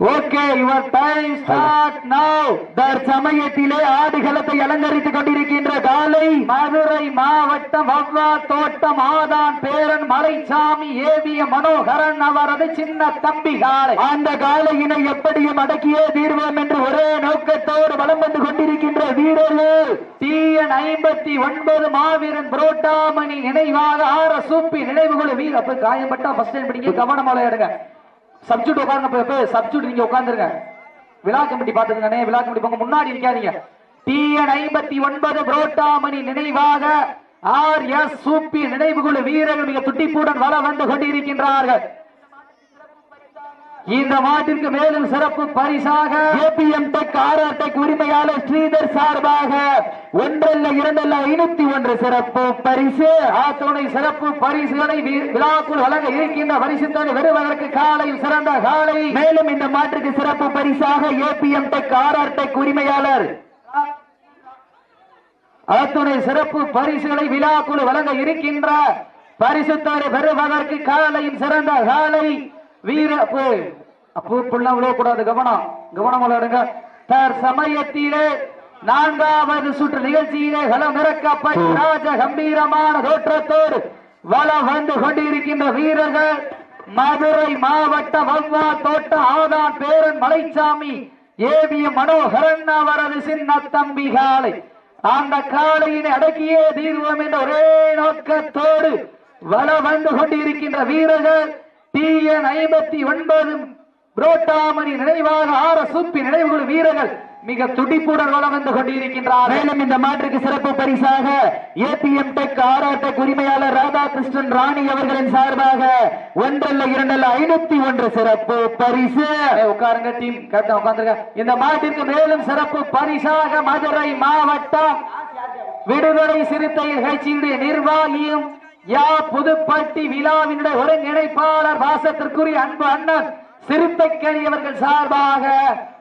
Okay your time start now தற்சமயத்திலே ஆடுகளத்தை அலங்கரித்துக் கொண்டிருக்கின்ற காலை மதுரை மாவட்டம் வவ்வா தோட்டம் ஆதான் பேரன் மலைச்சாமி ஏவிய மனோகரன் அவரது சின்ன தம்பி காலை அந்த காலையினை எப்படியும் அடக்கியே தீர்வோம் என்று ஒரே நோக்கத்தோடு வலம் வந்து கொண்டிருக்கின்ற வீரர்கள் டிஎன் ஐம்பத்தி ஒன்பது மாவீரன் புரோட்டாமணி நினைவாக ஆர சூப்பி நினைவுகள் வீர அப்ப காயப்பட்டா ஃபர்ஸ்ட் டைம் படிங்க கவனமாக எடுங்க. சப்ஜூட் உட்காருங்க சப்ஜூட் நீங்க உட்காந்துருங்க விழா கமிட்டி பாத்துக்கங்கண்ணே விழா கமிட்டி போங்க முன்னாடி நிக்காதீங்க. டிஎன் ஐம்பத்தி ஒன்பது புரோட்டாமணி நினைவாக ஆர் எஸ் சூப்பி நினைவுகுழு வீரர்கள் மிக துட்டிப்புடன் வர வந்து கொண்டிருக்கின்றார்கள். இந்த மாட்டிற்கு மேலும் சிறப்பு பரிசாக ஏபிஎம் டெக் ஆர்ஆர் டெக் உரிமையாளர் ஸ்ரீதர் சார்பாக ஒன்றல்ல இரண்டல்ல ஐநூத்தி ஒன்று சிறப்பு பரிசு. ஆத்துணை சிறப்பு பரிசுகளை விழாக்குள் வழங்க இருக்கின்ற பரிசுத்தனை வருவதற்கு காலையில் சிறந்த காலை. மேலும் இந்த மாட்டிற்கு சிறப்பு பரிசாக ஏபிஎம் டெக் ஆர்ஆர் டெக் உரிமையாளர். அத்துணை சிறப்பு பரிசுகளை விழாக்குழு வழங்க இருக்கின்ற பரிசுத்தரை பெறுவதற்கு காலையும் சிறந்த காலை. வீர பு- அப்போ புள்ள விழக்கூடாது கவனம். கவனம் விளையாடுங்க தர் சமயத்திலே நான்காவது சுற்று நிகழ்ச்சியிலே களமிறக்கப்பட்ட ராஜ கம்பீரமான தோற்றத்தோடு வளம் வந்து கொண்டிருக்கின்ற வீரர்கள் மதுரை மாவட்ட வவ்வா தோட்ட ஆதான் பேரன் மலைச்சாமி ஏவிய மனோகரன் அவரது சின்ன தம்பி காலை. அந்த காலையினை அடக்கியே தீர்வோம் என்ற ஒரே நோக்கத்தோடு வள வந்து கொண்டிருக்கின்ற வீரர்கள் டிஎன் ஐம்பத்தி ஒன்பது புரோட்டாமணி நினைவாக ஆர சூப்பி நினைவுகள் வீரர்கள் மிக துடிப்புடன் வளம் வந்து கொண்டிருக்கின்றார் மேலும் இந்த மாற்றுக்கு சிறப்பு பரிசாக ஏபிஎம் டெக் ஆர்ஆர் டெக் உரிமையாளர் ராதாகிருஷ்ணன் ராணி அவர்களின் சார்பாக ஒன்றல்ல இரண்டல்ல ஐநூத்தி ஒன்று சிறப்பு பரிசு. உட்காருங்க டீம் கேப்டன் உட்கார்ந்துருங்க. இந்த மாட்டிற்கு மேலும் சிறப்பு பரிசாக மதுரை மாவட்டம் விடுதலை சிறுத்தை நிகழ்ச்சியினுடைய நிர்வாகியும் யா புதுப்பட்டி விழாவினுடைய ஒருங்கிணைப்பாளர் வாசத்திற்குரிய அன்பு அண்ணன் சிறுத்தைக்கணி அவர்கள் சார்பாக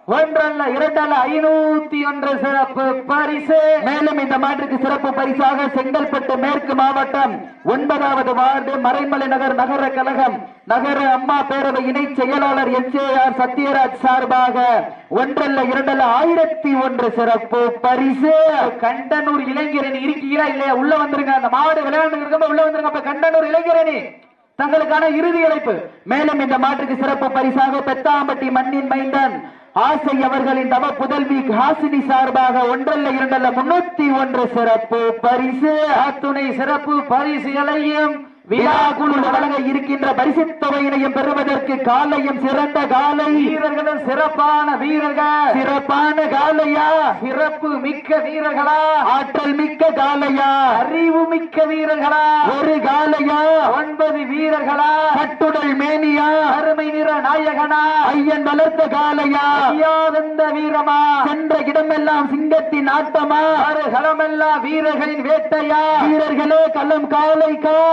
ஒன்றல்ல இரண்டல்ல ஐநூத்தி ஒன்று சிறப்பு பரிசு. மேலும் இந்த மாற்றுக்கு சிறப்பு பரிசாக செங்கல்பட்டு மேற்கு மாவட்டம் ஒன்பதாவது வார்டு மறைமலை நகர் நகர கழகம். நகர அம்மா பேரவை இணை செயலாளர் எச். ஏ. ஆர். சத்யராஜ் சார்பாக ஒன்றல்ல இரண்டல்ல ஆயிரத்தி ஒன்று சிறப்பு பரிசு. கண்டனூர் இளைஞரணி இருக்கீங்களா இல்லையா? உள்ள வந்துருங்க. அந்த மாவட்ட விளையாண்டு இருக்கப்ப உள்ள வந்துருங்க. அப்ப கண்டனூர் இளைஞரணி. தங்களுக்கான இறுதி அழைப்பு மேலும் இந்த மாற்றுக்கு சிறப்பு பரிசாக பெத்தாம்பட்டி மண்ணின் மைந்தன் ஆசை அவர்களின் தவ புதல்வி ஹாசினி சார்பாக ஒன்றல்ல இரண்டல்ல முன்னூத்தி ஒன்று சிறப்பு பரிசு. அத்துணை சிறப்பு பரிசுகளையும் விழாக்குழு வழங்க இருக்கின்ற பரிசு தொகையினையும் பெறுவதற்கு காலையும் சிறந்த காலை. வீரர்களும் சிறப்பான வீரர்கள். சிறப்பான காலையா? சிறப்பு மிக்க வீரர்களா? ஆற்றல் மிக்க காலையா? அறிவு மிக்க வீரர்களா? ஒரு காலையா? ஒன்பது வீரர்களா? கட்டுடல் மேனியா? அருமை நிற நாயகனா? ஐயன் வளர்த்த காலையா? ஐயாவந்த வீரமா? சென்ற இடமெல்லாம் சிங்கத்தின் ஆட்டமா? ஆறு களமெல்லாம் வீரர்களின் வேட்டையா? வீரர்களே களம் காலைக்கா?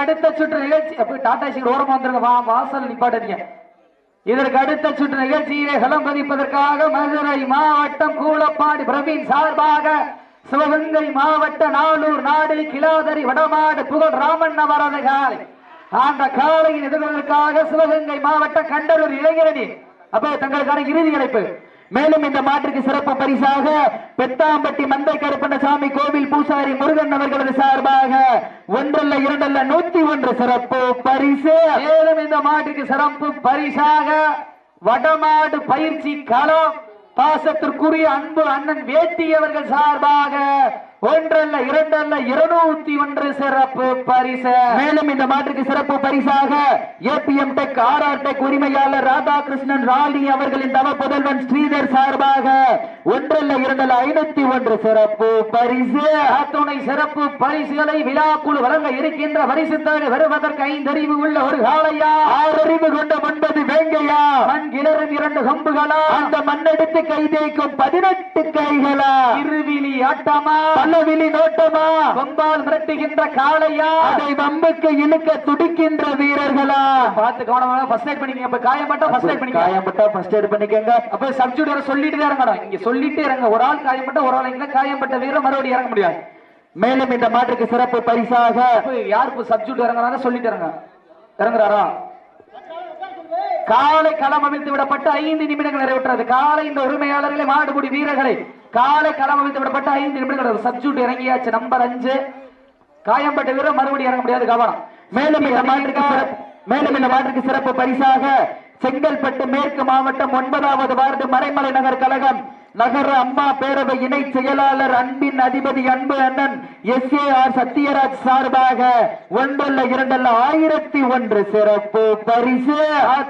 இதற்கு அடுத்த சுற்று நிகழ்ச்சி அப்ப டாடா சீட் ஓரமா வந்துருங்க. வா வாசல் நிப்பாட்டுறீங்க. இதற்கு அடுத்த சுற்று நிகழ்ச்சியிலே களம் பதிப்பதற்காக மதுரை மாவட்டம் கூலப்பாடி பிரவீன் சார்பாக சிவகங்கை மாவட்ட நாளூர் நாடு கிலாதரி வடமாடு புகழ் ராமன் அவரது காலை. அந்த காலையில் எதிர்வதற்காக சிவகங்கை மாவட்ட கண்டலூர் இளைஞரணி. அப்ப தங்களுக்கான இறுதி அழைப்பு. மேலும் இந்த மாற்றுக்கு சிறப்பு பரிசாக பெத்தாம்பட்டி மந்தை கருப்பண்ணசாமி கோவில் பூசாரி முருகன் அவர்களது சார்பாக ஒன்றல்ல இரண்டல்ல நூத்தி ஒன்று சிறப்பு பரிசு. மேலும் இந்த மாட்டுக்கு சிறப்பு பரிசாக வடமாடு பயிற்சி களம் பாசத்திற்குரிய அன்பு அண்ணன் வேட்டி அவர்கள் சார்பாக ஒன்றல்ல இரண்டல்ல இருநூத்தி ஒன்று சிறப்பு பரிசு. மேலும் இந்த மாற்றுக்கு சிறப்பு பரிசாக ஏபிஎம் டெக் ஆர்ஆர் டெக் உரிமையாளர் ராதாகிருஷ்ணன் ராணி அவர்களின் தவ புதல்வன் ஸ்ரீதர் சார்பாக ஒன்றல்ல இரண்டல்ல ஐநூத்தி ஒன்று சிறப்பு பரிசு. அத்துணை சிறப்பு பரிசுகளை விழாக்குழு வழங்க இருக்கின்ற பரிசு தொகை வருவதற்கு ஐந்தறிவு உள்ள ஒரு காளையா? ஆறறிவு கொண்ட ஒன்பது வேங்கையா? மண் கிளறும் இரண்டு கொம்புகளா? அந்த மண்ணெடுத்து கை தேய்க்கும் பதினெட்டு கைகளா? இருவிழி ஆட்டமா? பல்லவிழி நோட்டமா? கொம்பால் மிரட்டுகின்ற காளையா? அதை வம்புக்கு இழுக்க துடிக்கின்ற வீரர்களா? பார்த்து கவனமா ஃபர்ஸ்ட் எய்ட் பண்ணிக்கங்க. இப்ப காயப்பட்டா ஃபர்ஸ்ட் எய்ட் பண்ணிக்கங்க. காயப்பட்டா ஃபர்ஸ்ட் எய்ட் பண்ணிக்கங்க. அப்ப சப்ஸ்டியூட் வர சொல்லிட்டு தான் இறங்கணும் இங்க சொல்லிட்டு இறங்க. ஒரு ஆள் காயப்பட்ட ஒரு ஆள் இங்க காயப்பட்ட வீரர் மறுபடியும் இறங்க முடியாது. மேலும் இந்த மாற்றுக்கு சிறப்பு பரிசாக யாருக்கு சப்ஸ்டியூட் இறங்குறாங்க? சொல்லிட்டு இறங்க. இறங்குறாரா? காலை களம் அமைத்து விடப்பட்டு ஐந்து நிமிடங்கள் நிறைவேற்றது. காலை இந்த உரிமையாளர்களை மாடுபிடி வீரர்களை. காலை களம் அமைத்து விடப்பட்ட ஐந்து நிமிடங்கள். சப்ஜூட் இறங்கியாச்சு. நம்பர் அஞ்சு. காயம்பட்ட வீரர் மறுபடியும் இறங்க முடியாது கவனம். மேலும் இந்த மாற்றுக்கு மேலும் இந்த மாற்றுக்கு சிறப்பு பரிசாக செங்கல்பட்டு மேற்கு மாவட்டம் ஒன்பதாவது வார்டு மறைமலை நகர் கழகம். நகர அம்மா பேரவை இணை செயலாளர் அன்பின் அதிபதி அன்பு அண்ணன் எஸ் ஏ ஆர் சத்யராஜ் சார்பாக ஒன்றல்ல இரண்டல்ல ஆயிரத்தி ஒன்று சிறப்பு பரிசு.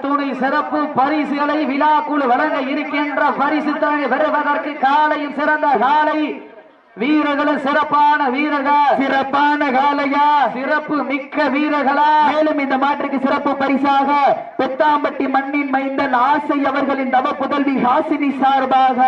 துணை சிறப்பு பரிசுகளை விழா குழு வழங்க இருக்கின்ற பரிசு தலை பெறுவதற்கு காலையும் சிறந்த காலை வீரர்களும் சிறப்பான வீரர்கள். சிறப்பான காலையா சிறப்பு மிக்க வீரர்களா. மேலும் இந்த மாற்றுக்கு சிறப்பு பரிசாக பெத்தாம்பட்டி மண்ணின் மைந்தன் ஆசை அவர்களின் தவ புதல்வி ஹாசினி சார்பாக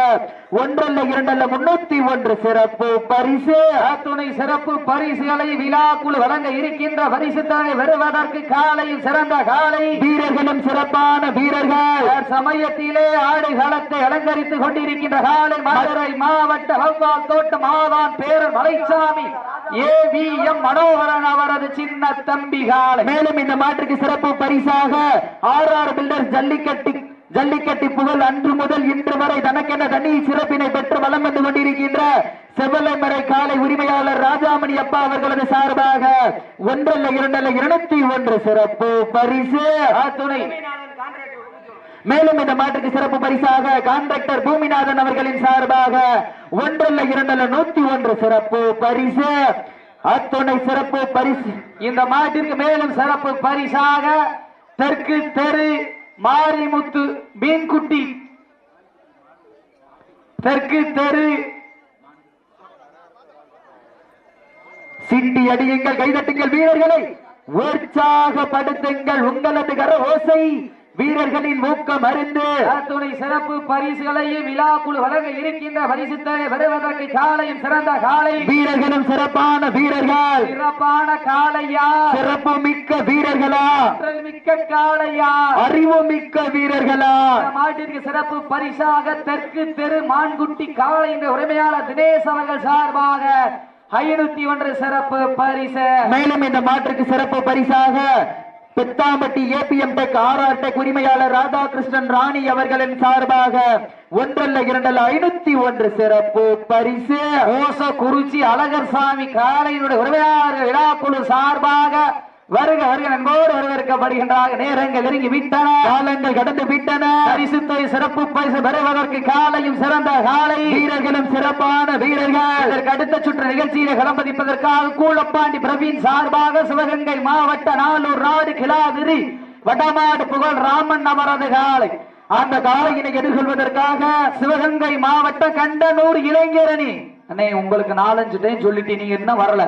ஒன்றல்ல இரண்டல்ல முன்னூத்தி ஒன்று சிறப்பு பரிசு. அத்துணை சிறப்பு பரிசுகளை விழாக்குழு வழங்க இருக்கின்ற பரிசு தலை வருவதற்கு காலையில் சிறந்த காலை. வீரர்களும் சிறப்பான வீரர்கள். சமயத்திலே ஆடு காலத்தை அலங்கரித்துக் கொண்டிருக்கின்ற காலை மதுரை மாவட்ட வவ்வால் தோட்டம் ஆவான் பேரன் Malaichami A V M Manoharan அவரது சின்ன தம்பி காலை. மேலும் இந்த மாற்றுக்கு சிறப்பு பரிசாக R R builders Jallikattu Jallikattu புகழ் அன்று முதல் இன்று வரை தனக்கென தனி சிறப்பினை பெற்று வலம் வந்து கொண்டிருக்கின்ற செவ்வலைமறை காலை உரிமையாளர் ராஜாமணி அப்பா அவர்களது சார்பாக ஒன்றல்ல இரண்டல்ல இருநூத்தி ஒன்று சிறப்பு பரிசு. துணை. மேலும் இந்த மாற்றுக்கு சிறப்பு பரிசாக கான்ட்ராக்டர் பூமிநாதன் அவர்களின் சார்பாக ஒன்றல்ல இரண்டல்ல நூத்தி ஒன்று சிறப்பு பரிசு. அத்துணை சிறப்பு பரிசு. இந்த மாட்டிற்கு மேலும் சிறப்பு பரிசாக தெற்கு தெரு மாரிமுத்து மீன்குட்டி. தெற்கு தெரு. சிட்டி அடியுங்கள் கைதட்டுங்கள் வீரர்களை. உற்சாகப்படுத்துங்கள் உங்களது கர ஓசை வீரர்களின் ஊக்கம் அறிந்து துணை சிறப்பு பரிசுகளையும் விழா குழு வழங்க இருக்கின்ற பரிசுத்தனை பெறுவதற்கு காலையும் சிறந்த காலை வீரர்களும் சிறப்பான வீரர்கள். சிறப்பான காளையா? சிறப்பு மிக்க வீரர்களா? மிக்க காளையா? அறிவு மிக்க வீரர்களா? மாட்டிற்கு சிறப்பு பரிசாக தெற்கு தெரு மான்குட்டி காளை என்ற உரிமையாளர் தினேஷ் அவர்கள் சார்பாக ஐநூத்தி ஒன்று சிறப்பு பரிசு. மேலும் இந்த மாற்றுக்கு சிறப்பு பரிசாக Pethampatti APM tech R R tech உரிமையாளர் ராதாகிருஷ்ணன் ராணி அவர்களின் சார்பாக ஒன்றல்ல இரண்டல்ல ஐநூத்தி ஒன்று சிறப்பு பரிசு. ஓச குறிச்சி அழகர் சாமி காளையினுடைய உரிமையாளர் விழாக்குழு சார்பாக வருக வருக நண்போடு வரவேற்கப்படுகின்றார் நேரங்கள் நெருங்கி விட்டன. காலங்கள் கடந்து விட்டன. பரிசுத்தை சிறப்பு பரிசு பெறுவதற்கு காலையும் சிறந்த காலை. வீரர்களும் சிறப்பான வீரர்கள். இதற்கு அடுத்த சுற்று நிகழ்ச்சியில களம்பதிப்பதற்காக கூலப்பாண்டி பிரவீன் சார்பாக சிவகங்கை மாவட்ட நாளூர் நாடு கிளாதிரி வடமாடு புகழ் ராமன் அவரது காலை. அந்த காலையினை எதிர்கொள்வதற்காக சிவகங்கை மாவட்ட கண்டனூர் இளைஞரணி. அண்ணே உங்களுக்கு நாலஞ்சு டைம் சொல்லிட்டு நீங்க இன்னும் வரல.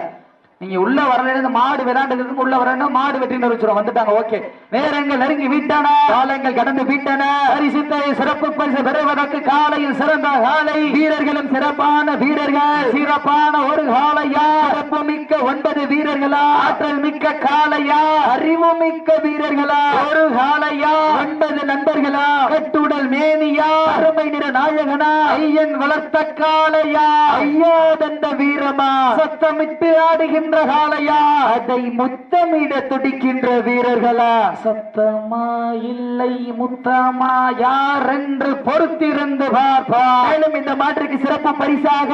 நீங்க உள்ள வரல மாடு விளாண்டுக்கு உள்ள வரணும் மாடு வெட்டின்னு வச்சிரும் வந்துட்டாங்க ஓகே. நேரங்கள் நெருங்கி விட்டன காலங்கள் கடந்து விட்டன. பரிசுத்தை சிறப்பு பரிசு பெறுவதற்கு காலையில் சிறந்த காலை. வீரர்களும் சிறப்பான வீரர்கள். சிறப்பான ஒரு காலையா? சிறப்பு மிக்க ஒன்பது வீரர்களா? ஆற்றல் மிக்க காலையா? அறிவு மிக்க வீரர்களா? ஒரு காலையா? ஒன்பது நண்பர்களா? கட்டுடல் மேனியா? அருமை நிற நாயகனா? ஐயன் வளர்த்த காலையா ஐயா தந்த வீரமா? சத்தமிட்டு ஆடுகின்ற காலையா அதை முத்தமிட துடிக்கின்ற வீரர்களா? சத்தமா இல்லை முத்தமா? யார் என்று பொறுத்திருந்து பார்ப்பா மேலும் இந்த மாற்றுக்கு சிறப்பு பரிசாக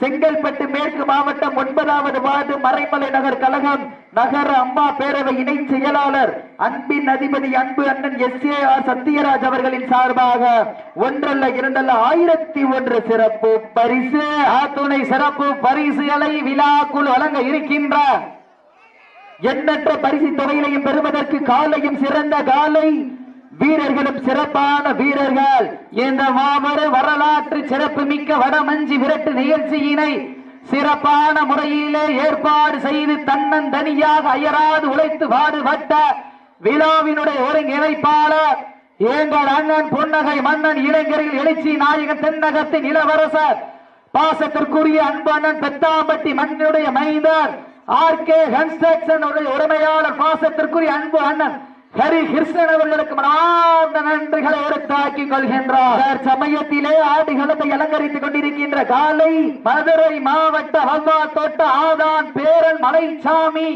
செங்கல்பட்டு மேற்கு மாவட்டம் ஒன்பதாவது வார்டு மறைமலை நகர் கழகம் நகர அம்மா பேரவை இணை செயலாளர் அன்பின் அதிபதி அன்பு அண்ணன் எஸ். ஏ. ஆர். சத்யராஜ் அவர்களின் சார்பாக ஒன்றல்ல இரண்டல்ல ஆயிரத்தி ஒன்று சிறப்பு பரிசு. துணை சிறப்பு பரிசுகளை விழாக்குள் வழங்க இருக்கின்ற எண்ணற்ற பரிசு தொகையிலையும் பெறுவதற்கு காலையும் சிறந்த காலை வீரர்களும் சிறப்பான வீரர்கள். இந்த மாபெரும் வரலாற்று சிறப்பு மிக்க வடமஞ்சி விரட்டு நிகழ்ச்சியினை சிறப்பான முறையிலே ஏற்பாடு செய்து தன்னந்தனியாக அயராது உழைத்து பாடுபட்ட விழாவினுடைய ஒருங்கிணைப்பாளர் எங்கள் அண்ணன் பொன்னகை மன்னன் இளைஞர்கள் எழுச்சி நாயகன் தென்னகத்தின் இளவரசர் பாசத்திற்குரிய அன்பு அண்ணன் பெத்தாம்பட்டி மண்ணுடைய மைந்தர் ஆர் கே கன்ஸ்ட்ரக்ஷன் உரிமையாளர் பாசத்திற்குரிய அன்பு அண்ணன் ஹரி கிருஷ்ணன் அவர்களுக்கு மனார்ந்த நன்றிகளை எடுத்தாக்கிக் கொள்கின்றார். சமயத்திலே ஆடுகளத்தை அலங்கரித்துக் கொண்டிருக்கின்ற காலை மதுரை மாவட்ட வல்லா தோட்ட ஆதான் பேரன் மலைச்சாமி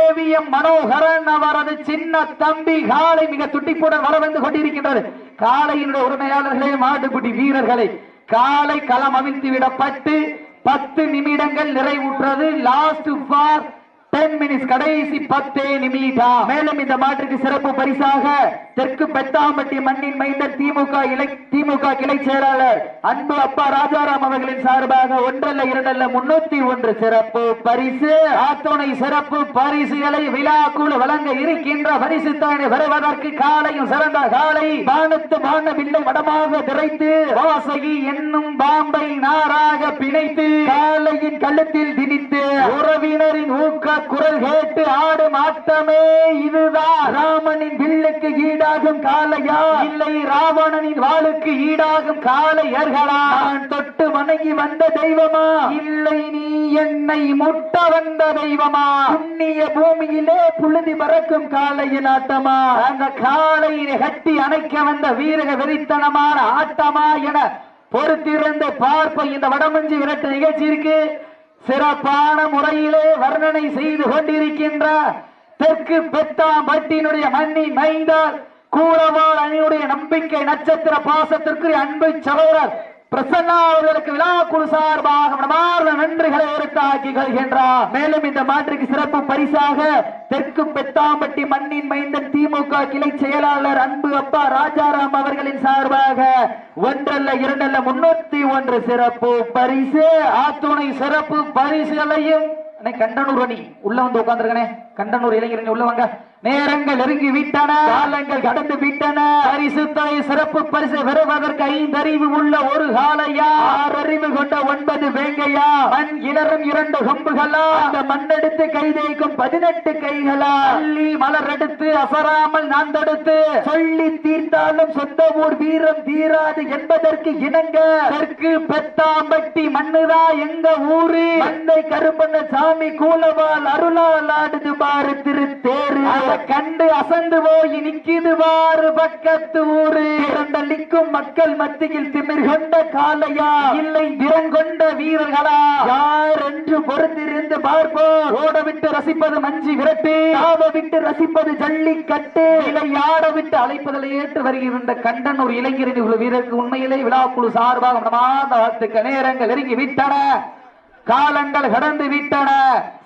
ஏவிஎம் மனோகரன் அவரது சின்ன தம்பி காலை மிக துட்டிப்புடன் வர வந்து கொண்டிருக்கின்றது. காலையினுடைய உரிமையாளர்களே மாட்டுக்குட்டி வீரர்களை காலை களம் அவிழ்த்து விடப்பட்டு பத்து நிமிடங்கள் நிறைவுற்றது. லாஸ்ட் ஃபார் டென் மினிட்ஸ் கடைசி பத்தே நிமிடம் மேலும் இந்த மாற்றுக்கு சிறப்பு பரிசாக தெற்கு பெத்தாம்பட்டி மண்ணின் மைந்தர் திமுக இலை திமுக கிளை செயலாளர் அன்பு அப்பா ராஜாராம் அவர்களின் சார்பாக ஒன்றல்ல இரண்டல்ல முன்னூத்தி ஒன்று சிறப்பு பரிசு. ஆத்தோனை சிறப்பு பரிசுகளை விழா குழு வழங்க இருக்கின்ற பரிசு தானே வருவதற்கு காலையும் சிறந்த காலை. பானத்து பான பிள்ளை வடமாக திரைத்து வாசகி என்னும் பாம்பை நாராக பிணைத்து காலையின் கழுத்தில் திணித்து உறவினரின் ஊக்க குரல் கேட்டு ஆடும் ஆட்டமே இதுதான் ராமனின் வில்லுக்கு ஈடாகும் காளையா. இல்லை ராவணனின் வாளுக்கு ஈடாகும் காலையர்களா நான் தொட்டு வணங்கி வந்த தெய்வமா. இல்லை நீ என்னை முட்ட வந்த தெய்வமா. புண்ணிய பூமியிலே புழுதி பறக்கும் காலையின் ஆட்டமா. அந்த காளையை கட்டி அணைக்க வந்த வீரக வெறித்தனமான ஆட்டமா என பொறுத்திருந்து பார்ப்ப இந்த வடமஞ்சி விரட்டு நிகழ்ச்சியிற்கு சிறப்பான முறையிலே வர்ணனை செய்து கொண்டிருக்கின்ற தெற்கு பெத்தாம்பட்டினுடைய மண்ணின் மைந்தார் கூறவாள் அணியுடைய நம்பிக்கை நட்சத்திர பாசத்திற்கு அன்பு சகோதரர் பிரசன்னா அவர்களுக்கு விழா குழு சார்பாக மனமார்ந்த நன்றிகளை உரைத்தாக்கி கொள்கின்றார் மேலும் இந்த மாற்றுக்கு சிறப்பு பரிசாக தெற்கு பெத்தாம்பட்டி மண்ணின் மைந்தன் திமுக கிளை செயலாளர் அன்பு அப்பா ராஜாராம் அவர்களின் சார்பாக ஒன்றல்ல இரண்டல்ல முன்னூத்தி ஒன்று சிறப்பு பரிசு. ஆத்துணை சிறப்பு பரிசுகளையும் கண்டனூர் அணி உள்ள வந்து உட்கார்ந்துருக்கனே. கண்டனூர் இளைஞரணி உள்ள வாங்க. நேரங்கள் நெருங்கி விட்டன காலங்கள் கடந்து விட்டன பரிசு தொகை சிறப்பு பரிசு பெறுவதற்கு ஐந்தறிவு உள்ள ஒரு காலையா ஆறறிவு கொண்ட ஒன்பது வேங்கையா? மண் இடரும் இரண்டு கொம்புகளா? அந்த மண்ணெடுத்து கை தேய்க்கும் பதினெட்டு கைகளா? அள்ளி மலர் எடுத்து அசராமல் நான் தடுத்து சொல்லி தீர்த்தாலும் சொந்த ஊர் வீரம் தீராது என்பதற்கு இணங்க. தெற்கு பெத்தாம்பட்டி மண்ணுதா? எங்க ஊரு? மந்தை கருப்பண்ண சாமி கூலவால் அருளால் ஆடுது பாரு திருத்தேரு. அதை கண்டு அசந்து போய் நிக்கிது பாரு பக்கத்து ஊரு. திறந்தளிக்கும் மக்கள் மத்தியில் திமிர் கொண்ட காலையா இல்லை இறங்கொண்ட வீரர்களா? யார் என்று பொறுத்திருந்து பார்ப்போம். ஓட விட்டு ரசிப்பது மஞ்சி விரட்டு. தாவ விட்டு ரசிப்பது ஜல்லிக்கட்டு. இலை ஆட விட்டு அழைப்பதில் ஏற்று வருகின்ற கண்டன் ஒரு இளைஞரின் ஒரு வீரருக்கு உண்மையிலே விழாக்குழு சார்பாக மனமார்ந்த நேரங்கள் நெருங்கி விட்டன. காலங்கள் கடந்து விட்டன.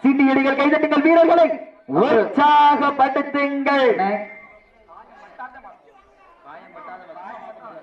சீட்டியடிகள் கைதட்டுங்கள் வீரர்களை. உற்சாகப்படுத்துங்கள்.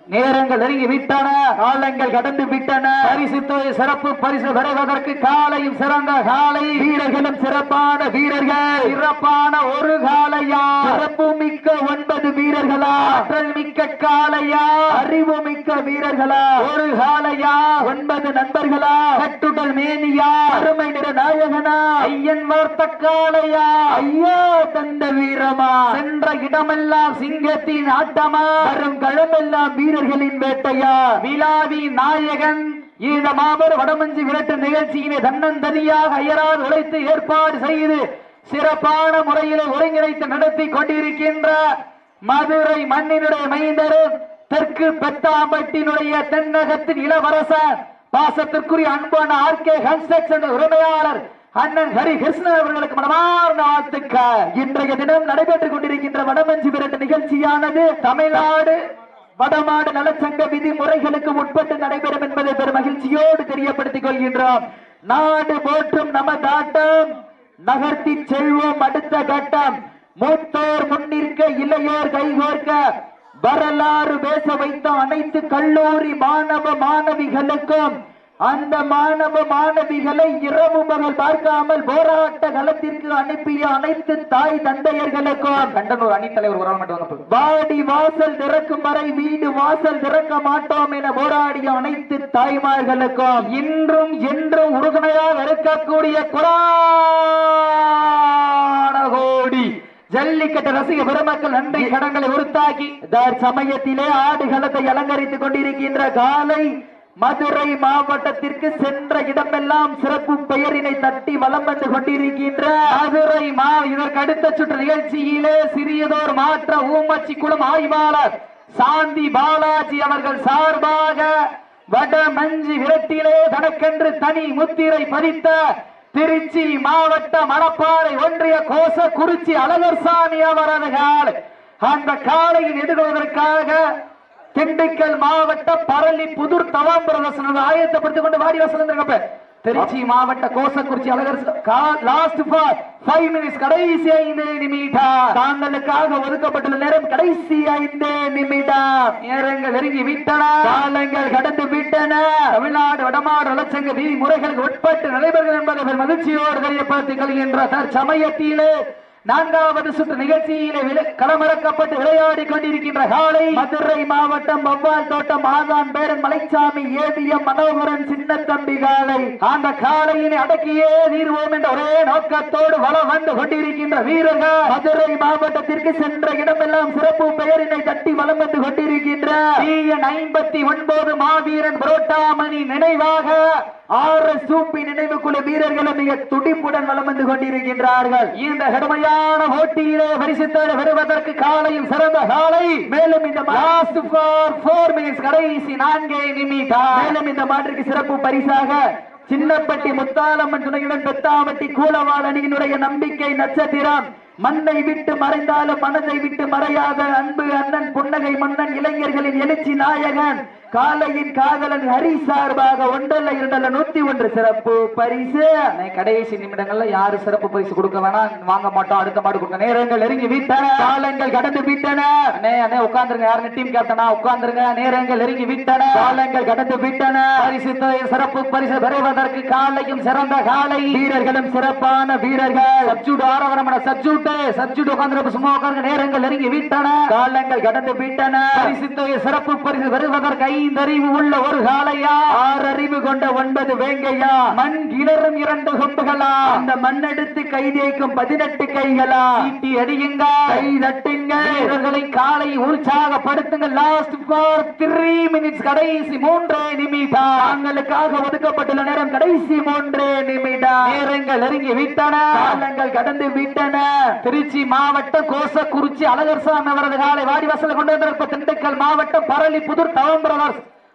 நேரங்கள் நெருங்கி விட்டன காலங்கள் கடந்து விட்டன. பரிசு தொகை சிறப்பு பரிசு பெறுவதற்கு காலையும் சிறந்த காலை. வீரர்களும் சிறப்பான வீரர்கள். சிறப்பான ஒரு காலையா? சிறப்பு மிக்க ஒன்பது வீரர்களா? ஆற்றல் மிக்க காலையா? அறிவு மிக்க வீரர்களா? ஒரு காலையா? ஒன்பது நண்பர்களா? கட்டுடல் மேனியா? அருமை நிற நாயகனா? ஐயன் வார்த்த காலையா ஐயா தந்த வீரமா? சென்ற இடமெல்லாம் சிங்கத்தின் ஆட்டமா? வரும் களமெல்லாம் வீரர்களின் வேட்டையா? விழாவி நாயகன் இந்த மாபெரும் வடமஞ்சி விரட்டு நிகழ்ச்சியினை தன்னந்தனியாக அயராது உழைத்து ஏற்பாடு செய்து சிறப்பான முறையிலே ஒருங்கிணைத்து நடத்தி கொண்டிருக்கின்ற மதுரை மண்ணினுடைய மைந்தரும் தெற்கு பெத்தாம்பட்டினுடைய தென்னகத்தின் இளவரசர் பாசத்திற்குரிய அன்பான ஆர் கே கன்ஸ்ட்ரக்ஷன் உரிமையாளர் அண்ணன் ஹரி கிருஷ்ணன் அவர்களுக்கு மனமார்ந்த வாழ்த்துக்கள். இன்றைய தினம் நடைபெற்றுக் கொண்டிருக்கின்ற வடமஞ்சி விரட்டு நிகழ்ச்சியானது தமிழ்நாடு வடமாடு நலச்சங்க விதிமுறைகளுக்கு உட்பட்டு நடைபெறும் என்பதை பெரும் மகிழ்ச்சியோடு தெரியப்படுத்திக் கொள்கின்றோம். நாடு போற்றும் நமது தாட்டம். நகர்த்தி செல்வோம் அடுத்த கட்டம். மூத்தோர் முன்னிற்க இளையோர் கைகோர்க்க. வரலாறு பேச வைத்த அனைத்து கல்லூரி மாணவ மாணவிகளுக்கும் அந்த மாணவ மாணவிகளை இரவு பகல் பார்க்காமல் போராட்ட களத்திற்கு அனுப்பிய அனைத்து தாய் தந்தையர்களுக்கும் கண்டனூர் ஒரு மட்டும் வாங்க போதும். வாடி வாசல் திறக்கும் வரை வீடு வாசல் திறக்க மாட்டோம் என போராடிய அனைத்து தாய்மார்களுக்கும் இன்றும் என்றும் உறுதுணையாக இருக்கக்கூடிய குலாடகோடி ஜல்லிக்கட்டு ரசிக பெருமக்கள் நன்றி கடன்களை உறுத்தாக்கி சமயத்திலே ஆடுகளத்தை அலங்கரித்துக் கொண்டிருக்கின்ற காலை மதுரை மாவட்டத்திற்கு சென்ற இடமெல்லாம் சிறப்பு பெயரினை தட்டி வலம் வந்து கொண்டிருக்கின்ற மதுரை மா இதற்கு அடுத்த சுற்று நிகழ்ச்சியிலே சிறியதோர் மாற்ற ஊமச்சி குளம் ஆய்வாளர் சாந்தி பாலாஜி அவர்கள் சார்பாக வட மஞ்சி விரட்டிலே தனக்கென்று தனி முத்திரை பதித்த திருச்சி மாவட்ட மணப்பாறை ஒன்றிய கோச குறிச்சி அழகர்சாமி அவரது காலை. அந்த காலையில் எதிர்கொள்வதற்காக திண்டுக்கல் மாவட்ட பரளி புதூர் தவாம் பிரதர்சனம் ஆயத்தப்படுத்திக் கொண்டு வாடி வசனம் திருச்சி மாவட்ட Kosakurichi Alagar last for five minutes கடைசி ஐந்து நிமிடம். தாங்களுக்காக ஒதுக்கப்பட்டுள்ள நேரம் கடைசி ஐந்து நிமிடம். நேரங்கள் நெருங்கி விட்டன. காலங்கள் கடந்து விட்டன. தமிழ்நாடு வடமாடு வளர்ச்சங்க விதிமுறைகளுக்கு உட்பட்டு நடைபெறுகிறது என்பதை மகிழ்ச்சியோடு தெரியப்படுத்திக் கொள்கின்ற தற்சமயத்திலே நான்காவது சுற்று நிகழ்ச்சியிலே களமிறக்கப்பட்டு விளையாடி கொண்டிருக்கின்ற காலை மதுரை மாவட்டம் வவ்வால் தோட்டம் ஆதான் பேரன் மலைச்சாமி ஏவிஎம் மனோகரன் சின்னத்தம்பி காலை. அந்த காலையினை அடக்கியே தீர்வோம் என்ற ஒரே நோக்கத்தோடு வளம் வந்து கொண்டிருக்கின்ற வீரர்கள் மதுரை மாவட்டத்திற்கு சென்ற இடமெல்லாம் சிறப்பு பெயரினை தட்டி வளம் வந்து கொண்டிருக்கின்ற. ஐம்பத்தி ஒன்பது மாவீரன் புரோட்டாமணி நினைவாக ஆறு சூப்பி நினைவு குழு வீரர்களும் மிக துடிப்புடன் வலம் வந்து கொண்டிருக்கின்றார்கள். இந்த கடுமையான போட்டியிலே பரிசுத்தோடு வருவதற்கு காலையும் சிறந்த காலை. மேலும் இந்த மினிட்ஸ் கடைசி நான்கே நிமிடம். மேலும் இந்த மாற்றுக்கு சிறப்பு பரிசாக சின்னப்பட்டி முத்தாலம்மன் துணையுடன் பெத்தாவட்டி கூலவாள் அணியினுடைய நம்பிக்கை நட்சத்திரம். மண்ணை விட்டு மறைந்தாலும் மனதை விட்டு மறையாத அன்பு அண்ணன் புன்னகை மன்னன் இளைஞர்களின் எழுச்சி நாயகன். காலையின் காதலன் ஹரி சார்பாக ஒன்றல்ல இரண்டல்ல நூத்தி ஒன்று சிறப்பு. பரிசு. கடைசி நிமிடங்கள்ல யாரு சிறப்பு பரிசு கொடுக்க வேணாம் வாங்க மாட்டோம் அடுத்த மாடு கொடுக்க. நேரங்கள் நெருங்கி விட்டன. காலங்கள் கடந்து விட்டன. அண்ணே அண்ணே உட்கார்ந்துருங்க. யாருன்னு டீம் கேப்டனா உட்கார்ந்துருங்க. நேரங்கள் நெருங்கி விட்டன. காலங்கள் கடந்து விட்டன. பரிசு சிறப்பு பரிசு பெறுவதற்கு காலையும் சிறந்த காலை. வீரர்களும் சிறப்பான வீரர்கள். சப்ஜூட் ஆரவரமன சப்ஜூட் சப்ஜூட் உட்கார்ந்து சும்மா உட்கார்ந்து நேரங்கள் நெருங்கி விட்டன. காலங்கள் கடந்து விட்டன. பரிசு சிறப்பு பரிசு பெறுவதற்கு ஐந்தறிவு உள்ள ஒரு காலையா ஆறறிவு கொண்ட ஒன்பது வேங்கையா. மண் கிளறும் இரண்டு கொம்புகளா அந்த மண்ணெடுத்து கை தேய்க்கும் பதினெட்டு கைகளா. ஈட்டி அடியுங்க. கை தட்டுங்க. இவர்களை காலை உற்சாகப்படுத்துங்க லாஸ்ட் ஃபார் த்ரீ மினிட்ஸ் கடைசி மூன்றே நிமிடம் தாங்களுக்காக ஒதுக்கப்பட்டுள்ள நேரம் கடைசி மூன்றே நிமிடம் நேரங்கள் நெருங்கி விட்டன. காலங்கள் கடந்து விட்டன. திருச்சி மாவட்டம் கோசக்குறிச்சி அழகர்சாமி அவரது காலை வாடிவாசல் கொண்டு வந்திருப்ப திண்டுக்கல் மாவட்டம் பரளி புதூர் தவம்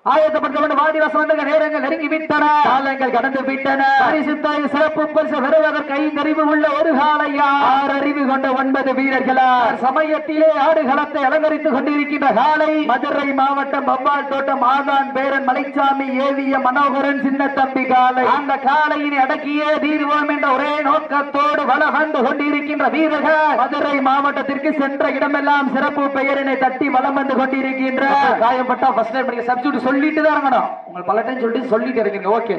வாடிவாசல் வந்த நேரங்கள் நெருங்கி விட்டன காலங்கள் கடந்து விட்டன பரிசு தொகை சிறப்பு பரிசு பெறுவதற்கு ஐந்தறிவு உள்ள ஒரு காலையா ஆறு அறிவு கொண்ட ஒன்பது வீரர்களா? சமயத்திலே ஆடுகளத்தை அலங்கரித்துக் கொண்டிருக்கின்ற காலை மதுரை மாவட்டம் தோட்டம் ஆதான் பேரன் மலைச்சாமி ஏவிய மனோகரன் சின்னத்தம்பி காலை அந்த காலையினை அடக்கியே தீர்வோம் என்ற ஒரே நோக்கத்தோடு வள கொண்டிருக்கின்ற வீரர்கள். மதுரை மாவட்டத்திற்கு சென்ற இடமெல்லாம் சிறப்பு பெயரினை தட்டி வலம் வந்து கொண்டிருக்கின்ற. காயப்பட்டா ஃபர்ஸ்ட் சொல்லிட்டு தான் இறங்கணும். உங்கள் பல டைம் சொல்லிட்டு சொல்லிட்டு இறங்கிருங்க ஓகே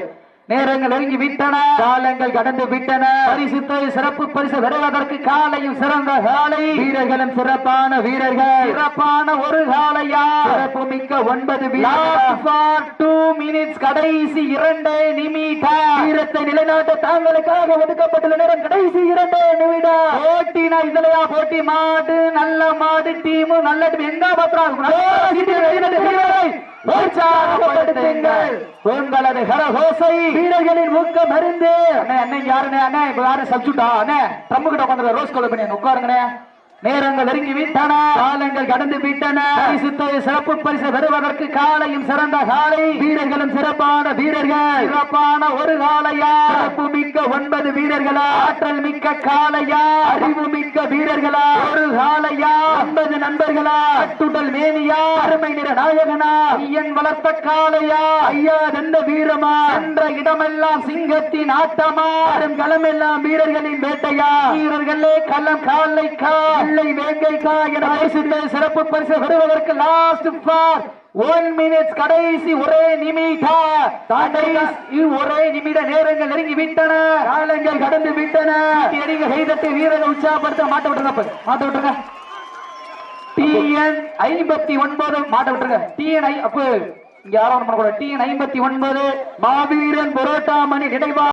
நேரங்கள் நெருங்கி விட்டன. காலங்கள் கடந்து விட்டன. பரிசுத்தை சிறப்பு பரிசு வருவதற்கு காலையும் சிறந்த காலை. வீரர்களும் சிறப்பான வீரர்கள். சிறப்பான ஒரு காலையா. சிறப்பு மிக்க ஒன்பது வீரர் டூ மினிட்ஸ் கடைசி இரண்டு நிமிடம். வீரத்தை நிலைநாட்ட தாங்களுக்காக ஒதுக்கப்பட்டுள்ள நேரம் கடைசி இரண்டே நிமிடம். போட்டினா இதுலயா? போட்டி மாடு நல்ல மாடு டீமு நல்ல டீம் எங்க பத்திரம் உங்களது கரகோசை வீரர்களின் ஊக்கம் அறிந்து. அண்ணே அண்ணே யாருண்ணே அண்ணே இப்ப யாரும் சப்ஜூட்டா அண்ணே ட்ரம்மு கிட்ட உட்காந்து ரோஸ் கலர் பண்ணி உட்காருங்கண்ணே. நேரங்கள் நெருங்கி விட்டன காலங்கள் கடந்து விட்டன சிறப்பு பரிசு பெறுவதற்கு காலையும் சிறந்த காலை. வீரர்களும் சிறப்பான வீரர்கள். சிறப்பான ஒரு காலையா? சிறப்பு மிக்க ஒன்பது வீரர்களா? ஆற்றல் மிக்க காலையா? அறிவு மிக்க வீரர்களா? ஒரு காலையா? ஒன்பது நண்பர்களா? அட்டுடல் மேனியா? அருமை நிற நாயகனா? ஐயன் வளர்த்த காலையா? ஐயா தந்த வீரமா? என்ற இடமெல்லாம் சிங்கத்தின் ஆட்டமா? களமெல்லாம் வீரர்களின் வேட்டையா? வீரர்களே களம் காலை கா முல்லை வேங்கைக்கா என பரிசுத்த சிறப்பு பரிசு பெறுவதற்கு லாஸ்ட் ஃபார் ஒன் மினிட்ஸ் கடைசி ஒரே நிமிடம். கடைசி ஒரே நிமிட நேரங்கள் நெருங்கி விட்டன காலங்கள் கடந்து விட்டன அடிங்க கைதட்டி வீரர்கள் உற்சாகப்படுத்த மாட்ட விட்டுருங்க மாட்ட விட்டுருங்க. டிஎன் ஐம்பத்தி ஒன்பது மாட்ட விட்டுருங்க. டிஎன் ஐ அப்போ இங்க யாரும் பண்ணக்கூடாது. டிஎன் ஐம்பத்தி ஒன்பது மாவீரன் புரோட்டா மணி நினைவா